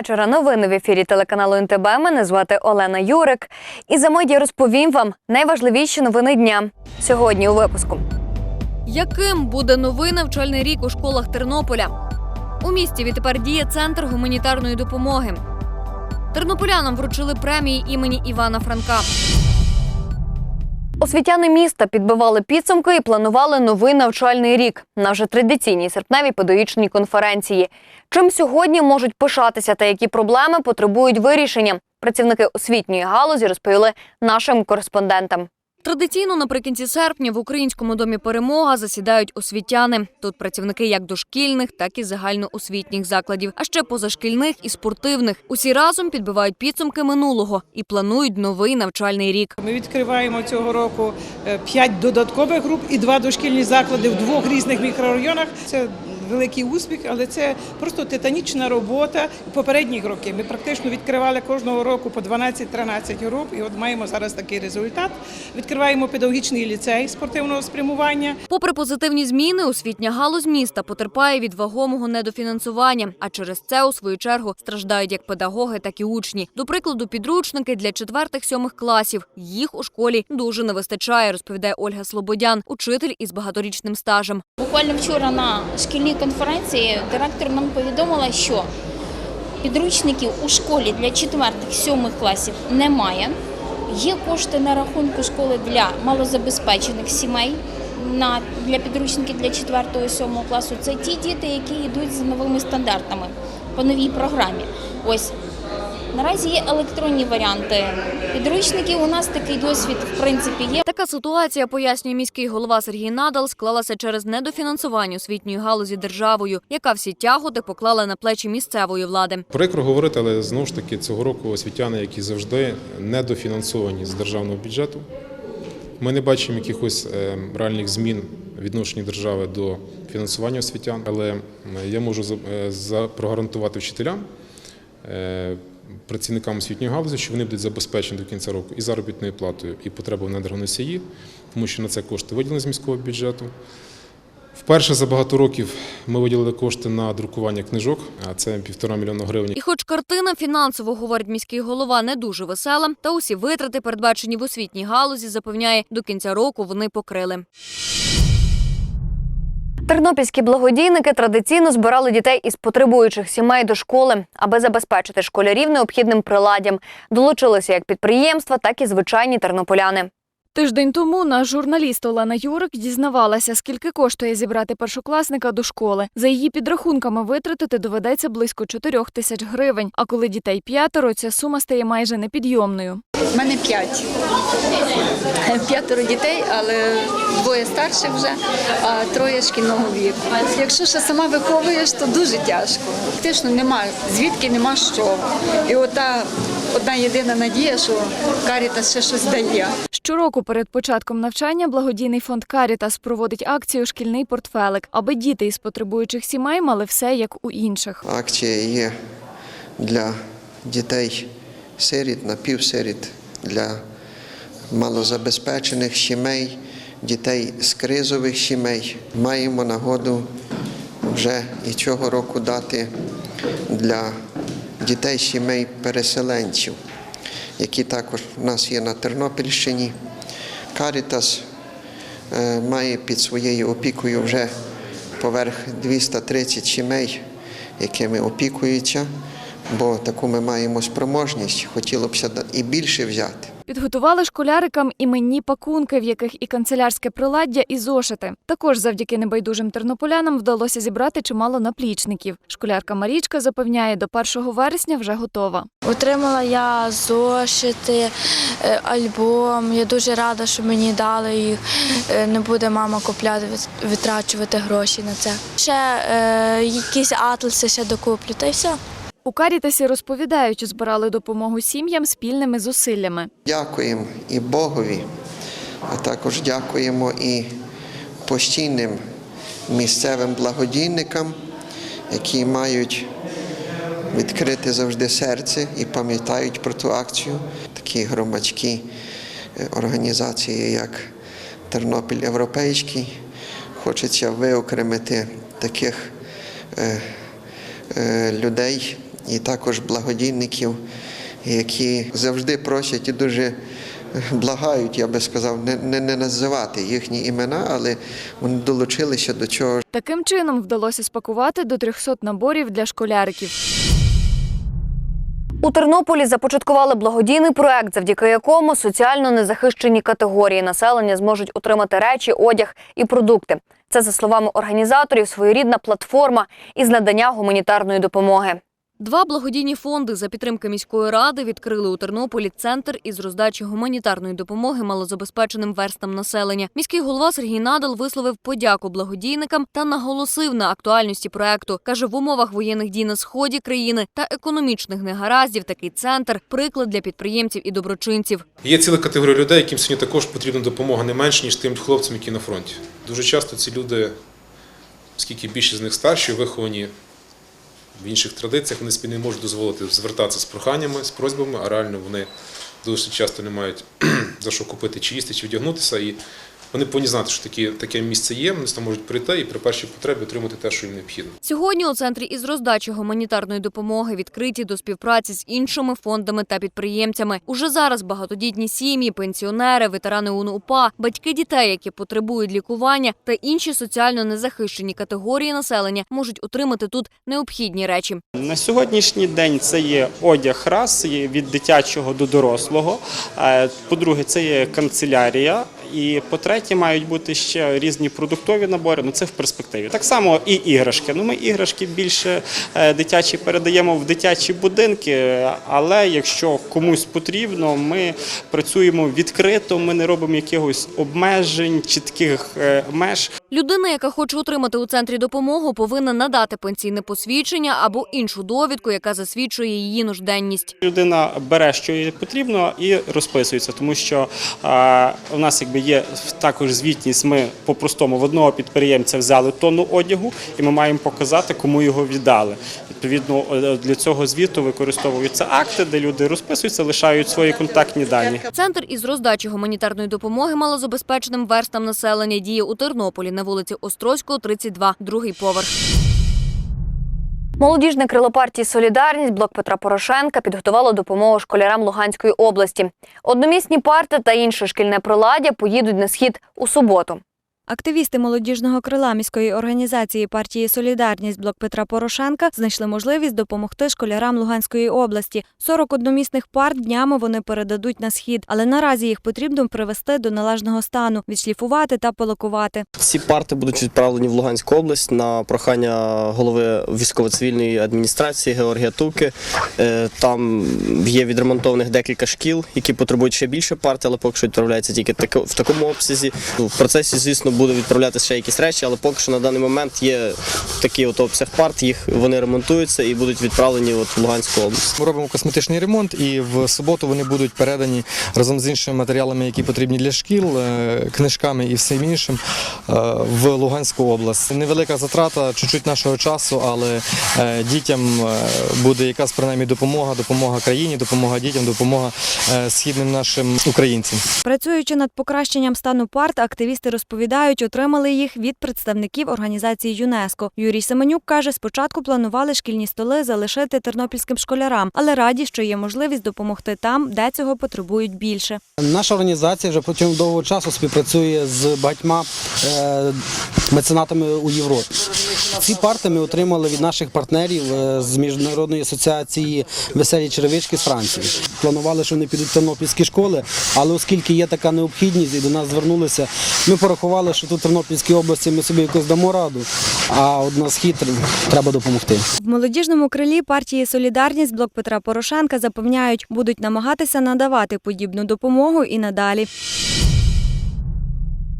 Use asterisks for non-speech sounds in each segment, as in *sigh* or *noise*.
Вечора. Новини в ефірі телеканалу НТБ. Мене звати Олена Юрик. І за я розповім вам найважливіші новини дня сьогодні у випуску. Яким буде новий навчальний рік у школах Тернополя? У місті відтепер діє центр гуманітарної допомоги. Тернополянам вручили премії імені Івана Франка. Освітяни міста підбивали підсумки і планували новий навчальний рік на вже традиційній серпневій педагогічній конференції. Чим сьогодні можуть пишатися та які проблеми потребують вирішення? Працівники освітньої галузі розповіли нашим кореспондентам. Традиційно наприкінці серпня в українському домі перемога засідають освітяни. Тут працівники як дошкільних, так і загальноосвітніх закладів, а ще позашкільних і спортивних. Усі разом підбивають підсумки минулого і планують новий навчальний рік. Ми відкриваємо цього року е, п'ять додаткових груп і два дошкільні заклади в двох різних мікрорайонах. Це великий успіх, але це просто титанічна робота попередніх років. Ми практично відкривали кожного року по 12-13 груп, і от маємо зараз такий результат. Відкриваємо педагогічний ліцей спортивного спрямування. Попри позитивні зміни, освітня галузь міста потерпає від вагомого недофінансування. А через це, у свою чергу, страждають як педагоги, так і учні. До прикладу, підручники для четвертих-сьомих класів. Їх у школі дуже не вистачає, розповідає Ольга Слободян, учитель із багаторічним стажем. Буквально вчора на шкільній конференції директор нам повідомила, що підручників у школі для 4-7 класів немає. Є кошти на рахунку школи для малозабезпечених сімей для підручників для 4-7 класу. Це ті діти, які йдуть за новими стандартами по новій програмі. Ось наразі є електронні варіанти підручників. У нас такий досвід в принципі є. Така ситуація, пояснює міський голова Сергій Надал, склалася через недофінансування освітньої галузі державою, яка всі тяготи поклала на плечі місцевої влади. Прикро говорити, але знову ж таки цього року освітяни, які завжди недофінансовані з державного бюджету. Ми не бачимо якихось е, реальних змін в відношенні держави до фінансування освітян, але я можу е, прогарантувати вчителям, е, працівникам освітньої галузі, що вони будуть забезпечені до кінця року і заробітною платою, і потребами на енергоносії, тому що на це кошти виділені з міського бюджету. Вперше за багато років ми виділили кошти на друкування книжок, а це півтора мільйона гривень. І хоч картина фінансово, говорить міський голова, не дуже весела, та усі витрати, передбачені в освітній галузі, запевняє, до кінця року вони покрили. Тернопільські благодійники традиційно збирали дітей із потребуючих сімей до школи, аби забезпечити школярів необхідним приладдям. Долучилися як підприємства, так і звичайні тернополяни. Тиждень тому наш журналіст Олена Юрик дізнавалася, скільки коштує зібрати першокласника до школи. За її підрахунками витратити доведеться близько 4 тисяч гривень. А коли дітей п'ятеро, ця сума стає майже непідйомною. У мене п'ять. П'ятеро дітей, але двоє старших вже, а троє шкільного віку. Якщо ще сама виховуєш, то дуже тяжко. Фактично немає, звідки нема що. І ота одна єдина надія, що Карітас ще щось дає. Щороку перед початком навчання благодійний фонд Карітас проводить акцію Шкільний портфелик, аби діти із потребуючих сімей мали все як у інших. Акція є для дітей сиріт, напівсиріт, для малозабезпечених сімей, дітей з кризових сімей. Маємо нагоду вже і цього року дати для дітей сімей переселенців, які також у нас є на Тернопільщині. Карітас е, має під своєю опікою вже поверх 230 сімей, якими опікуються, бо таку ми маємо спроможність, хотіло б і більше взяти. Підготували школярикам іменні пакунки, в яких і канцелярське приладдя, і зошити. Також завдяки небайдужим тернополянам вдалося зібрати чимало наплічників. Школярка Марічка запевняє, до 1 вересня вже готова. Отримала я зошити, е, альбом. Я дуже рада, що мені дали їх. Е, Не буде мама купляти, витрачувати гроші на це. Ще е, якісь атласи ще докуплю, та й все. У Карітасі розповідають, збирали допомогу сім'ям спільними зусиллями. Дякуємо і Богові, а також дякуємо і постійним місцевим благодійникам, які мають відкрити завжди серце і пам'ятають про ту акцію. Такі громадські е, організації, як Тернопіль Європейський. Хочеться виокремити таких е, е, людей, і також благодійників, які завжди просять і дуже благають, я би сказав, не, не, не називати їхні імена, але вони долучилися до чого Таким чином вдалося спакувати до 300 наборів для школяриків. У Тернополі започаткували благодійний проект, завдяки якому соціально незахищені категорії населення зможуть отримати речі, одяг і продукти. Це за словами організаторів своєрідна платформа із надання гуманітарної допомоги. Два благодійні фонди за підтримки міської ради відкрили у Тернополі центр із роздачі гуманітарної допомоги малозабезпеченим верстам населення. Міський голова Сергій Надал висловив подяку благодійникам та наголосив на актуальності проекту. каже, в умовах воєнних дій на сході країни та економічних негараздів такий центр приклад для підприємців і доброчинців. Є ціла категорія людей, яким сьогодні також потрібна допомога не менше, ніж тим хлопцям, які на фронті. Дуже часто ці люди, оскільки більшість з них старші, виховані в інших традиціях, вони собі не можуть дозволити звертатися з проханнями, з просьбами, а реально вони дуже часто не мають *clears throat* за що купити чи їсти, чи вдягнутися. І вони повинні знати, що такі, таке місце є, вони там можуть прийти і при першій потребі отримати те, що їм необхідно. Сьогодні у центрі із роздачі гуманітарної допомоги відкриті до співпраці з іншими фондами та підприємцями. Уже зараз багатодітні сім'ї, пенсіонери, ветерани УНУПА, батьки дітей, які потребують лікування, та інші соціально незахищені категорії населення можуть отримати тут необхідні речі. На сьогоднішній день це є одяг рас є від дитячого до дорослого. Е, По-друге, це є канцелярія. І по-третє, мають бути ще різні продуктові набори. Ну це в перспективі. Так само і іграшки. Ну ми іграшки більше е, дитячі передаємо в дитячі будинки. Але якщо комусь потрібно, ми працюємо відкрито. Ми не робимо якихось обмежень, чітких е, меж. Людина, яка хоче отримати у центрі допомогу, повинна надати пенсійне посвідчення або іншу довідку, яка засвідчує її нужденність. Людина бере, що їй потрібно, і розписується, тому що а, у нас якби є також звітність. Ми по-простому в одного підприємця взяли тонну одягу, і ми маємо показати, кому його віддали. Відповідно, е, для цього звіту використовуються акти, де люди розписуються, лишають свої контактні дані. Центр із роздачі гуманітарної допомоги малозабезпеченим верстам населення діє у Тернополі на вулиці Острозького, 32, другий поверх. Молодіжне крило партії Солідарність блок Петра Порошенка підготувало допомогу школярам Луганської області. Одномісні парти та інше шкільне приладдя поїдуть на схід у суботу. Активісти молодіжного крила міської організації партії Солідарність блок Петра Порошенка знайшли можливість допомогти школярам Луганської області. 40 одномісних парт днями вони передадуть на схід, але наразі їх потрібно привести до належного стану, відшліфувати та полакувати. Ці парти будуть відправлені в Луганську область на прохання голови військово-цивільної адміністрації Георгія Туки. Е, Там є відремонтованих декілька шкіл, які потребують ще більше парт, але поки що відправляється тільки в такому обсязі. В процесі, звісно, буде відправлятися ще якісь речі, але поки що на даний момент є такий от обсяг парт, їх вони ремонтуються і будуть відправлені от в Луганську область. Ми робимо косметичний ремонт, і в суботу вони будуть передані разом з іншими матеріалами, які потрібні для шкіл, е, книжками і всім іншим е, в Луганську область. Невелика затрата, чуть-чуть нашого часу, але е, дітям буде якась принаймні допомога, допомога країні, допомога дітям, допомога східним нашим українцям. Працюючи над покращенням стану парт, активісти розповідають, отримали їх від представників організації ЮНЕСКО. Юрій Семенюк каже, спочатку планували шкільні столи залишити тернопільським школярам, але раді, що є можливість допомогти там, де цього потребують більше. Наша організація вже протягом довгого часу співпрацює з багатьма е, меценатами у Європі. Ці парти ми отримали від наших партнерів е, з міжнародної асоціації веселі черевички з Франції. Планували, що вони підуть в тернопільські школи, але оскільки є така необхідність і до нас звернулися, ми порахували, що тут в Тернопільській області ми собі якось дамо раду, а от на схід треба допомогти. В молодіжному крилі партії Солідарність блок Петра Порошенка запевняють, будуть намагатися надавати подібну допомогу і надалі.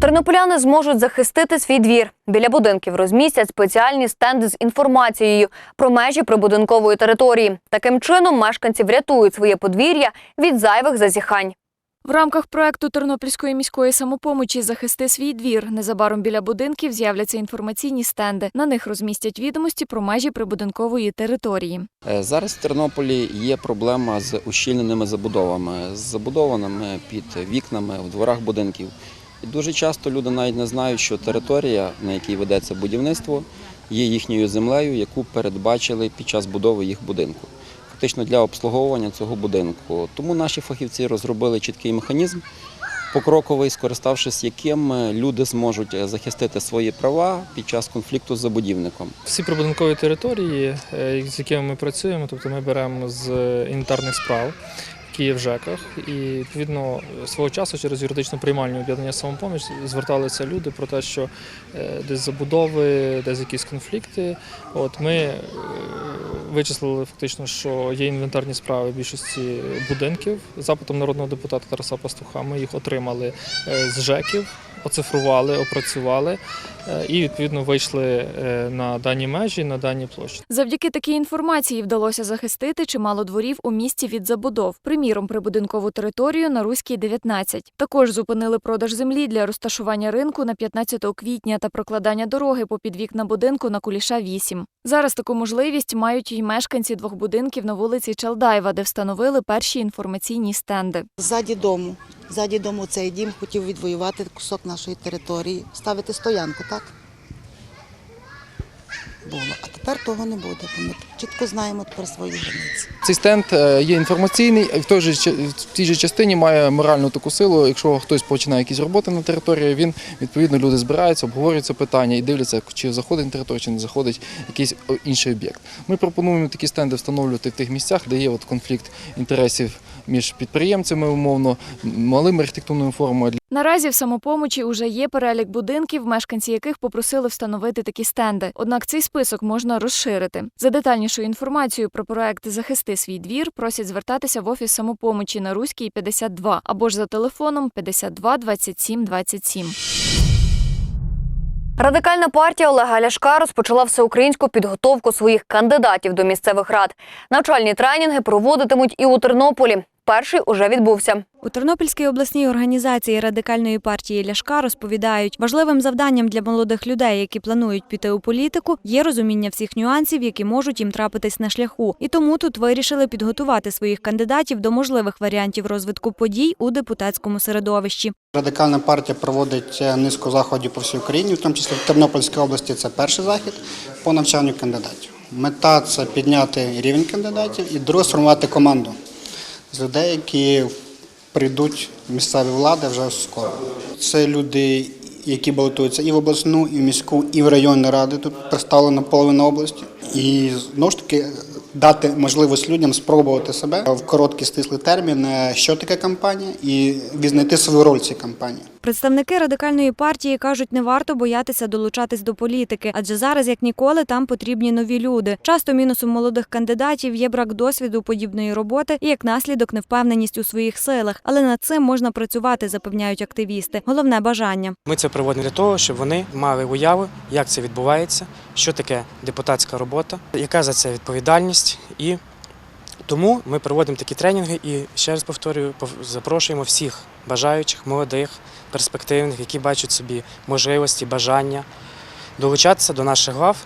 Тернополяни зможуть захистити свій двір. Біля будинків розмістять спеціальні стенди з інформацією про межі прибудинкової території. Таким чином мешканці врятують своє подвір'я від зайвих зазіхань. В рамках проекту Тернопільської міської самопомочі Захисти свій двір незабаром біля будинків з'являться інформаційні стенди. На них розмістять відомості про межі прибудинкової території. Е, Зараз в Тернополі є проблема з ущільненими забудовами, з забудованими під вікнами в дворах будинків. Дуже часто люди навіть не знають, що територія, на якій ведеться будівництво, є їхньою землею, яку передбачили під час будови їх будинку. Фактично для обслуговування цього будинку. Тому наші фахівці розробили чіткий механізм, покроковий, скориставшись яким е, люди зможуть е, захистити свої права під час конфлікту з забудівником. Всі прибудинкові території, е, з якими ми працюємо, тобто ми беремо з інвентарних справ, в ЖЕКах, і відповідно свого часу через юридичну приймальню об'єднання самопоміч зверталися люди про те, що е, десь забудови, десь якісь конфлікти. От ми е, вичислили фактично, що є інвентарні справи більшості будинків. Запитом народного депутата Тараса Пастуха ми їх отримали е, з ЖЕКів, оцифрували, опрацювали е, і відповідно вийшли е, на дані межі, на дані площі. Завдяки такій інформації вдалося захистити чимало дворів у місті від забудов. Приміром, прибудинкову територію на Руській 19. Також зупинили продаж землі для розташування ринку на 15 квітня та прокладання дороги попід вікна будинку на Куліша 8. Зараз таку можливість мають і мешканці двох будинків на вулиці Чалдаєва, де встановили перші інформаційні стенди. Ззаді дому. Ззаді дому цей дім хотів відвоювати кусок нашої території, ставити стоянку, так? Було. А тепер того не буде, бо ми чітко знаємо тепер свої границі. Цей стенд е, є інформаційний, в той же в тій же частині має моральну таку силу. Якщо хтось починає якісь роботи на території, він відповідно люди збираються, обговорюють це питання і дивляться, чи заходить на територію, чи не заходить якийсь інший об'єкт. Ми пропонуємо такі стенди встановлювати в тих місцях, де є от конфлікт інтересів між підприємцями, умовно, малими архітектурними формами. Наразі в самопомочі уже є перелік будинків, мешканці яких попросили встановити такі стенди. Однак цей список можна розширити. За детальнішою інформацією про проект Захисти свій двір просять звертатися в офіс самопомочі на Руській 52 або ж за телефоном 52 27 27. Радикальна партія Олега Ляшка розпочала всеукраїнську підготовку своїх кандидатів до місцевих рад. Навчальні тренінги проводитимуть і у Тернополі. Перший уже відбувся. У Тернопільській обласній організації радикальної партії Ляшка розповідають, важливим завданням для молодих людей, які планують піти у політику, є розуміння всіх нюансів, які можуть їм трапитись на шляху. І тому тут вирішили підготувати своїх кандидатів до можливих варіантів розвитку подій у депутатському середовищі. Радикальна партія проводить е, низку заходів по всій Україні, в тому числі в Тернопільській області. Це перший захід по навчанню кандидатів. Мета це підняти рівень кандидатів і друге сформувати команду з людей, які прийдуть в місцеві влади вже скоро. Це люди, які балотуються і в обласну, і в міську, і в районні ради. Тут представлено половина області. І знову ж таки дати можливість людям спробувати себе в короткі стислі термін, е, що таке кампанія, і відзнайти свою роль цій кампанії. Представники радикальної партії кажуть, не варто боятися долучатись до політики, адже зараз, як ніколи, там потрібні нові люди. Часто мінусом молодих кандидатів є брак досвіду подібної роботи і як наслідок невпевненість у своїх силах. Але над цим можна працювати, запевняють активісти. Головне бажання. Ми це проводимо для того, щоб вони мали уяву, як це відбувається, що таке депутатська робота, яка за це відповідальність. І тому ми проводимо такі тренінги і ще раз повторюю, пов- запрошуємо всіх бажаючих, молодих, перспективних, які бачать собі можливості, бажання долучатися до наших лав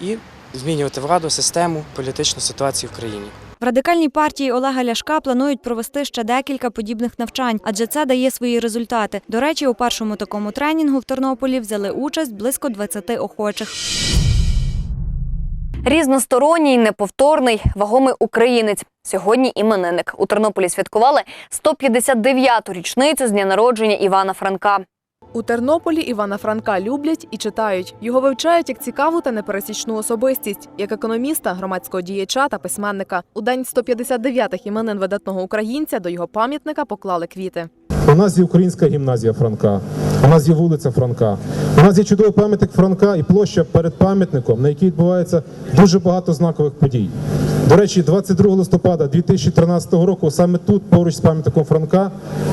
і змінювати владу, систему, політичну ситуацію в країні. В радикальній партії Олега Ляшка планують провести ще декілька подібних навчань, адже це дає свої результати. До речі, у першому такому тренінгу в Тернополі взяли участь близько 20 охочих. Різносторонній, неповторний, вагомий українець. Сьогодні іменинник. У Тернополі святкували 159-ту річницю з дня народження Івана Франка. У Тернополі Івана Франка люблять і читають. Його вивчають як цікаву та непересічну особистість, як економіста, громадського діяча та письменника. У день 159-х іменин видатного українця до його пам'ятника поклали квіти. Нас є українська гімназія Франка, у нас є вулиця Франка, у нас є чудовий пам'ятник Франка і площа перед пам'ятником, на якій відбувається дуже багато знакових подій. До речі, 22 листопада 2013 року саме тут, поруч з пам'ятником Франка,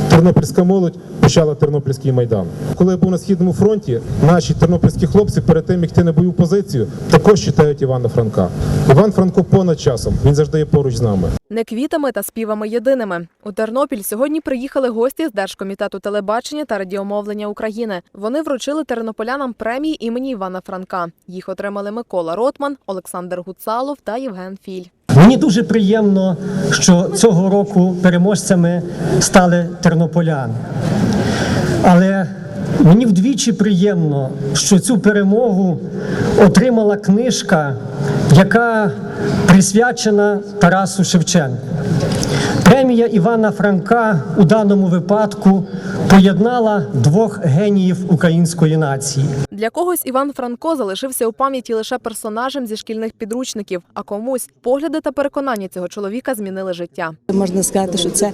тернопільська молодь почала Тернопільський майдан. Коли я був на східному фронті, наші тернопільські хлопці перед тим як йти на бойову позицію, також читають Івана Франка. Іван Франко понад часом. Він завжди є поруч з нами. Не квітами та співами єдиними. У Тернопіль сьогодні приїхали гості з Держкомітету телебачення та радіомовлення України. Вони вручили тернополянам премії імені Івана Франка. Їх отримали Микола Ротман, Олександр Гуцалов та Євген Філь. Мені дуже приємно, що цього року переможцями стали тернополяни. Але Мені вдвічі приємно, що цю перемогу отримала книжка, яка присвячена Тарасу Шевченку. Премія Івана Франка у даному випадку поєднала двох геніїв української нації. Для когось Іван Франко залишився у пам'яті лише персонажем зі шкільних підручників, а комусь погляди та переконання цього чоловіка змінили життя. Можна сказати, що це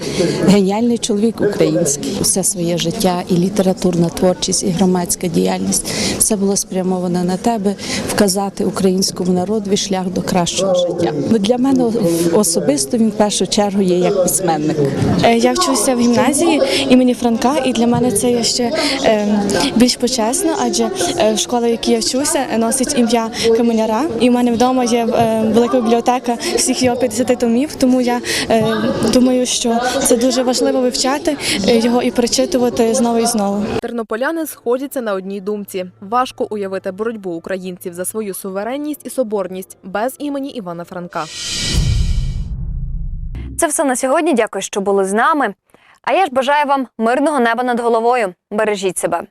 геніальний чоловік український. Все своє життя, і літературна творчість, і громадська діяльність все було спрямовано на тебе вказати українському народові шлях до кращого життя. Для мене особисто він в першу чергу є як письменник. Е, Я вчуся в гімназії імені Франка, і для мене це є ще е, більш почесно, адже е, школа, в якій я вчуся, носить ім'я Каменяра. І в мене вдома є велика бібліотека всіх його 50 томів. Тому я думаю, що це дуже важливо вивчати його і перечитувати знову і знову. Тернополяни сходяться на одній думці: важко уявити боротьбу українців за свою суверенність і соборність без імені Івана Франка. Це все на сьогодні. Дякую, що були з нами. А я ж бажаю вам мирного неба над головою. Бережіть себе.